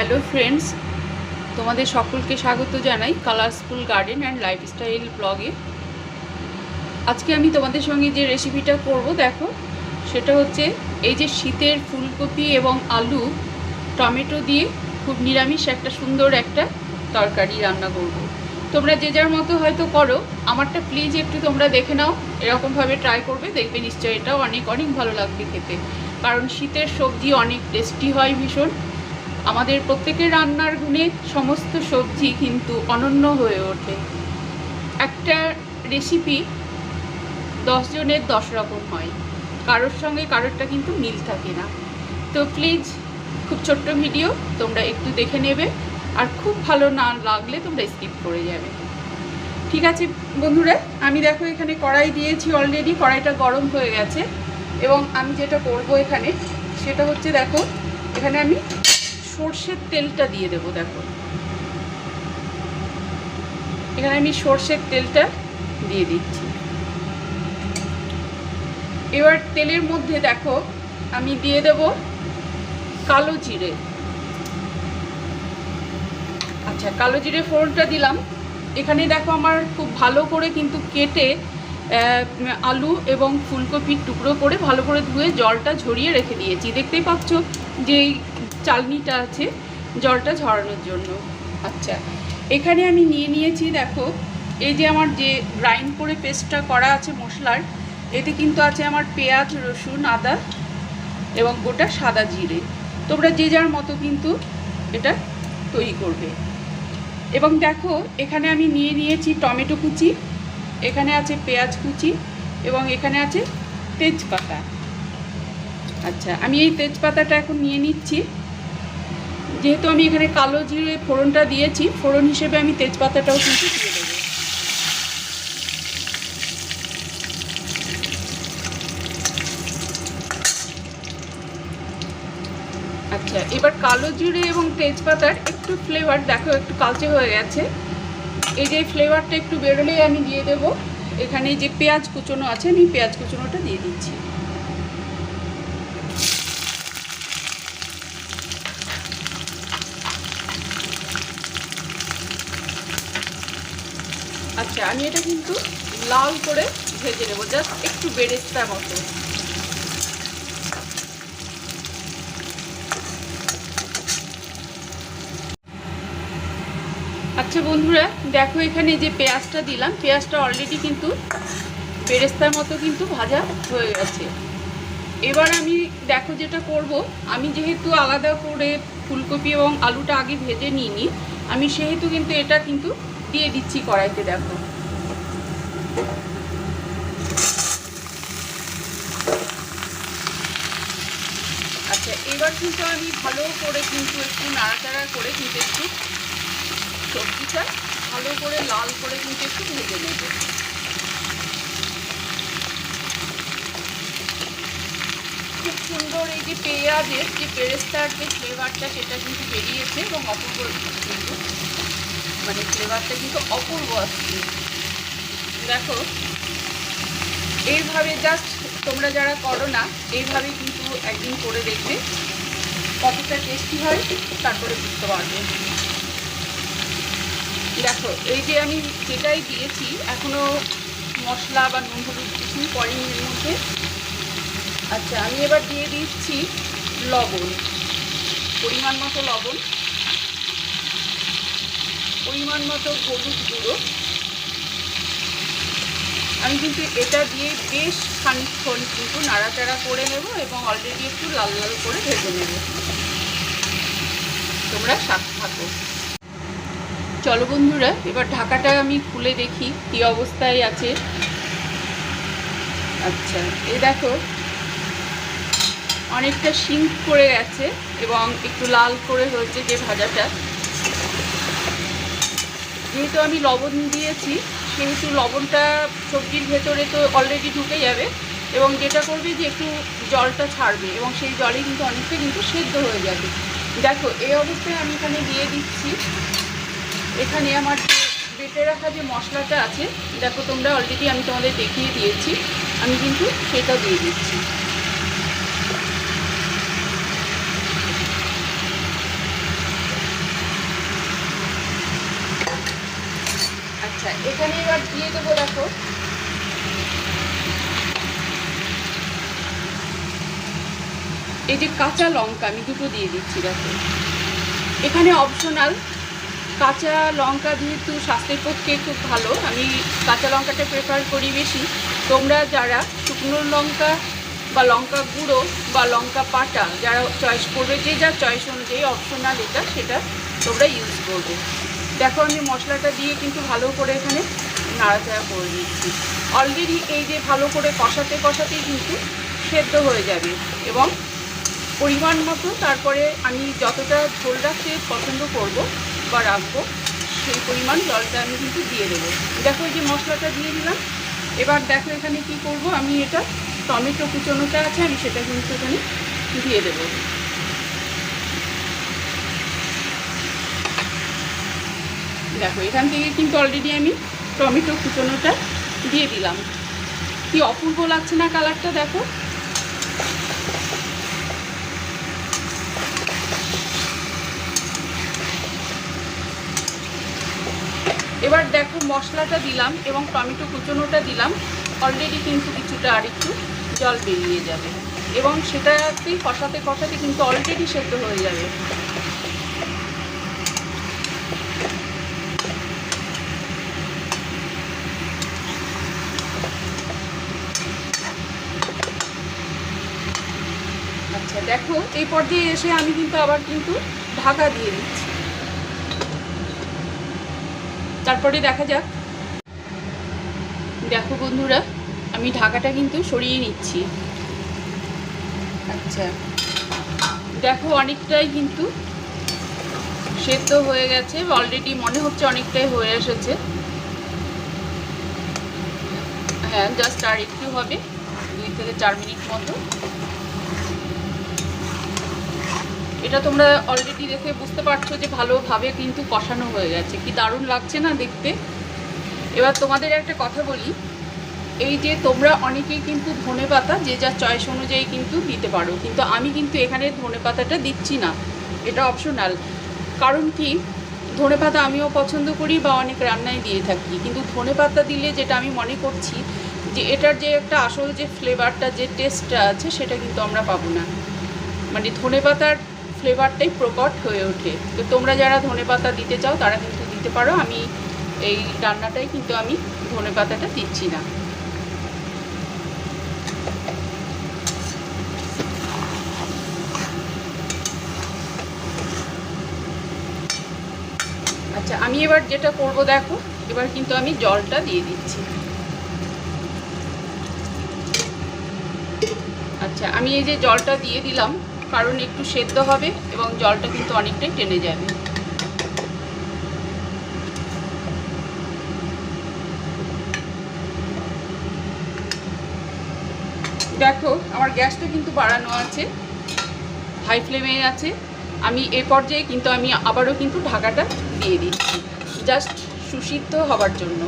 Hello friends, তোমাদের সকলকে স্বাগত জানাই কালারফুল গার্ডেন অ্যান্ড লাইফস্টাইল ব্লগে আজকে আমি তোমাদের সঙ্গে যে রেসিপিটা করব, দেখো, সেটা হচ্ছে এই যে শীতের ফুলকপি এবং আলু, টমেটো দিয়ে খুব নিরামিষ একটা সুন্দর একটা তরকারি রান্না করব। তোমরা যে যার মতো হয়তো করো, আমারটা প্লিজ একটু তোমরা দেখে নাও, এরকমভাবে ট্রাই করবে, দেখবে নিশ্চয়ই এটাও অনেক অনেক ভালো লাগবে খেতে। কারণ শীতের সবজি অনেক টেস্টি হয় ভীষণ। আমাদের প্রত্যেকের রান্নার গুণে সমস্ত সবজি কিন্তু অনন্য হয়ে ওঠে। একটা রেসিপি জনের দশ রকম হয়। কারোর সঙ্গে কারোরটা কিন্তু মিল থাকে না। তো প্লিজ খুব ছোট্ট ভিডিও তোমরা একটু দেখে নেবে। আর খুব ভালো না লাগলে তোমরা স্কিপ করে যাবে। ঠিক আছে, বন্ধুরা, আমি দেখো এখানে কড়াই দিয়েছি অলরেডি কড়াইটা গরম হয়ে গেছে। এবং আমি যেটা করব এখানে, সেটা হচ্ছে দেখো, এখানে আমি সর্ষের তেলটা দিয়ে দেবো, দেখো। এখানে আমি সর্ষের তেলটা দিয়ে দিচ্ছি। এবার তেলের মধ্যে দেখো, আমি দিয়ে দেব কালো জিরে। আচ্ছা কালো জিরে ফোড়নটা দিলাম। এখানে দেখো আমার খুব ভালো করে কিন্তু কেটে আলু এবং ফুলকপির টুকরো করে ভালো করে ধুয়ে জলটা ঝরিয়ে রেখে দিয়েছি। দেখতেই পাচ্ছ যে চালনিটা আছে, জলটা ঝরানোর জন্য। আচ্ছা এখানে আমি নিয়ে নিয়েছি, দেখো, এই যে আমার যে গ্রাইন্ড করে পেস্টটা করা আছে মশলার, এতে কিন্তু আছে আমার পেঁয়াজ, রসুন, আদা এবং গোটা সাদা জিরে। তোমরা যে যার মতো কিন্তু এটা তৈরি করবে। এবং দেখো, এখানে আমি নিয়ে নিয়েছি টমেটো কুচি, এখানে আছে পেঁয়াজ কুচি এবং এখানে আছে তেজপাতা। আচ্ছা আমি এই তেজপাতাটা এখন নিয়ে নিচ্ছি। যেহেতু আমি এখানে কালো জিরে ফোড়নটা দিয়েছি, ফোড়ন হিসেবে আমি তেজপাতাটাও কিন্তু দিয়ে দেবো। আচ্ছা এবার কালো জিরে এবং তেজপাতার একটু ফ্লেভার দেখো একটু কালচে হয়ে গেছে। এই যে ফ্লেভারটা একটু বেরোলেই আমি দিয়ে দেব। এখানে যে পেঁয়াজ কুচনো আছে, আমি পেঁয়াজ কুচনোটা দিয়ে দিচ্ছি। আচ্ছা আমি এটা কিন্তু লাল করে ভেজে নেব জাস্ট একটু বেরেস্তা মতো। আচ্ছা বন্ধুরা, দেখো এখানে যে পেঁয়াজটা দিলাম, পেঁয়াজটা অলরেডি কিন্তু বেরেস্তার মতো কিন্তু ভাজা হয়ে গেছে। এবার আমি দেখো যেটা করব, আমি যেহেতু আলাদা করে ফুলকপি এবং আলুটা আগে ভেজে নিইনি, আমি সেহেতু কিন্তু এটা কিন্তু দিয়ে দিচ্ছি কড়াইতে, দেখো। আচ্ছা এবার কিন্তু আমি ভালো করে কিন্তু একটু নাড়াচাড়া করে কিন্তু একটু সবজিটা ভালো করে লাল করে কিন্তু একটু ভেজে নেব। খুব সুন্দর এই যে পেঁয়াজের যে পেরেস্তার যে ফ্লেভারটা সেটা কিন্তু বেরিয়েছে এবং অপূর্ব কিন্তু মানে ফ্লেভারটা কিন্তু অপূর্ব আসছে। দেখো, এইভাবে জাস্ট তোমরা যারা করো না, এইভাবে কিন্তু একদিন করে দেখবে কতটা টেস্টি হয়, তারপরে বুঝতে পারবে। দেখো, এই যে আমি যেটাই দিয়েছি এখনও মশলা বা নুন হলুদ কিছুই পড়েনি এর মধ্যে। আচ্ছা আমি এবার দিয়ে দিচ্ছি লবণ, পরিমাণ মতো লবণ, পরিমাণ মতো হলুদ গুঁড়ো। আমি কিন্তু এটা দিয়ে বেশ খানিক্ষণ কিন্তু নাড়াচাড়া করে নেব এবং অলরেডি একটু লাল লাল করে ভেজে নেব। তোমরা শাক থাকো। চলো বন্ধুরা, এবার ঢাকাটা আমি খুলে দেখি কী অবস্থায় আছে। আচ্ছা এ দেখো, অনেকটা সিঙ্ক করে গেছে এবং একটু লাল করে হয়েছে যে ভাজাটা। যেহেতু আমি লবণ দিয়েছি সেহেতু লবণটা সবজির ভেতরে তো অলরেডি ঢুকে যাবে এবং যেটা করবে যে একটু জলটা ছাড়বে এবং সেই জলে কিন্তু অনেকটা কিন্তু সেদ্ধ হয়ে যাবে। দেখো, এই অবস্থায় আমি এখানে দিয়ে দিচ্ছি। এখানে আমার বেটে রাখা যে মশলাটা আছে, দেখো তোমরা অলরেডি আমি তোমাদের দেখিয়ে দিয়েছি। আমি কিন্তু সেটা দিয়ে দিচ্ছি। আচ্ছা এখানে এবার দিয়ে দেবো দেখো। এই যে কাঁচা লঙ্কা, আমি দুটো দিয়ে দিচ্ছি, দেখো। এখানে অপশনাল কাঁচা লঙ্কা যেহেতু স্বাস্থ্যের পক্ষে খুব ভালো, আমি কাঁচা লঙ্কাটা প্রেফার করি বেশি। তোমরা যারা শুকনো লঙ্কা বা লঙ্কা গুঁড়ো বা লঙ্কা পাটা, যারা চয়েস করবে, যে যার চয়েস অনুযায়ী অপশনাল এটা, সেটা তোমরা ইউজ করবে। দেখো আমি মশলাটা দিয়ে কিন্তু ভালো করে এখানে নাড়াচাড়া করে দিচ্ছি অলরেডি এই যে ভালো করে কষাতে কষাতেই কিন্তু সেদ্ধ হয়ে যাবে এবং পরিমাণ মতো তারপরে আমি যতটা ঝোল রাখতে পছন্দ করব বা রাখব, সেই পরিমাণ জলটা আমি কিন্তু দিয়ে দেবো। দেখো এই যে মশলাটা দিয়ে দিলাম। এবার দেখো এখানে কি করব? আমি এটা টমেটো কুচোনোটা আছে, আমি সেটা কিন্তু এখানে দিয়ে দেবো। দেখো, এখান থেকে কিন্তু অলরেডি আমি টমেটো কুচোনোটা দিয়ে দিলাম। কি অপূর্ব লাগছে না কালারটা দেখো। এবার দেখো মশলাটা দিলাম এবং টমেটো কুচোনোটা দিলাম। অলরেডি কিন্তু কিছুটা আর একটু জল বেরিয়ে যাবে। এবং সেটাতেই কষাতে কষাতে কিন্তু অলরেডি সেদ্ধ হয়ে যাবে আচ্ছা দেখো এই পর্যায়ে এসে আমি কিন্তু আবার কিন্তু ঢাকা দিয়ে দিচ্ছি। তারপরে দেখা যাক। দেখো বন্ধুরা, আমি ঢাকাটা কিন্তু সরিয়ে নিচ্ছি। আচ্ছা দেখো অনেকটাই কিন্তু সেদ্ধ হয়ে গেছে অলরেডি মনে হচ্ছে অনেকটাই হয়ে এসেছে। হ্যাঁ জাস্ট আর একটু হবে, দুই থেকে চার মিনিট মতো। এটা তোমরা অলরেডি দেখে বুঝতে পারছ যে ভালোভাবে কিন্তু কষানো হয়ে গেছে। কি দারুণ লাগছে না দেখতে? এবার তোমাদের একটা কথা বলি। এই যে তোমরা অনেকেই কিন্তু ধনে পাতা যে যার চয়েস অনুযায়ী কিন্তু দিতে পারো। কিন্তু আমি কিন্তু এখানে ধনে পাতাটা দিচ্ছি না। এটা অপশনাল কারণ কি? ধনে পাতা আমিও পছন্দ করি বা অনেক রান্নায় দিয়ে থাকি। কিন্তু ধনে পাতা দিলে যেটা আমি মনে করছি যে এটার যে একটা আসল যে ফ্লেভারটা যে টেস্টটা আছে, সেটা কিন্তু আমরা পাবো না। মানে ধনে পাতার ফ্লেভারটাই প্রকট হয়ে ওঠে। তো তোমরা যারা ধনে পাতা দিতে চাও, তারা কিন্তু দিতে পারো। আমি এই রান্নাটাই কিন্তু আমি ধনে পাতাটা দিচ্ছি না। আচ্ছা আমি এবার যেটা করব দেখো, এবার কিন্তু আমি জলটা দিয়ে দিচ্ছি। আচ্ছা আমি এই যে জলটা দিয়ে দিলাম কারণ একটু সেদ্ধ হবে এবং জলটা কিন্তু অনেকটাই টেনে যাবে। দেখো, আমার গ্যাসটা কিন্তু বাড়ানো আছে হাই ফ্লেমে আছে। আমি এ পর্যায়ে কিন্তু আমি আবারও কিন্তু ঢাকাটা দিয়ে দিচ্ছি জাস্ট সুসিদ্ধ হবার জন্য।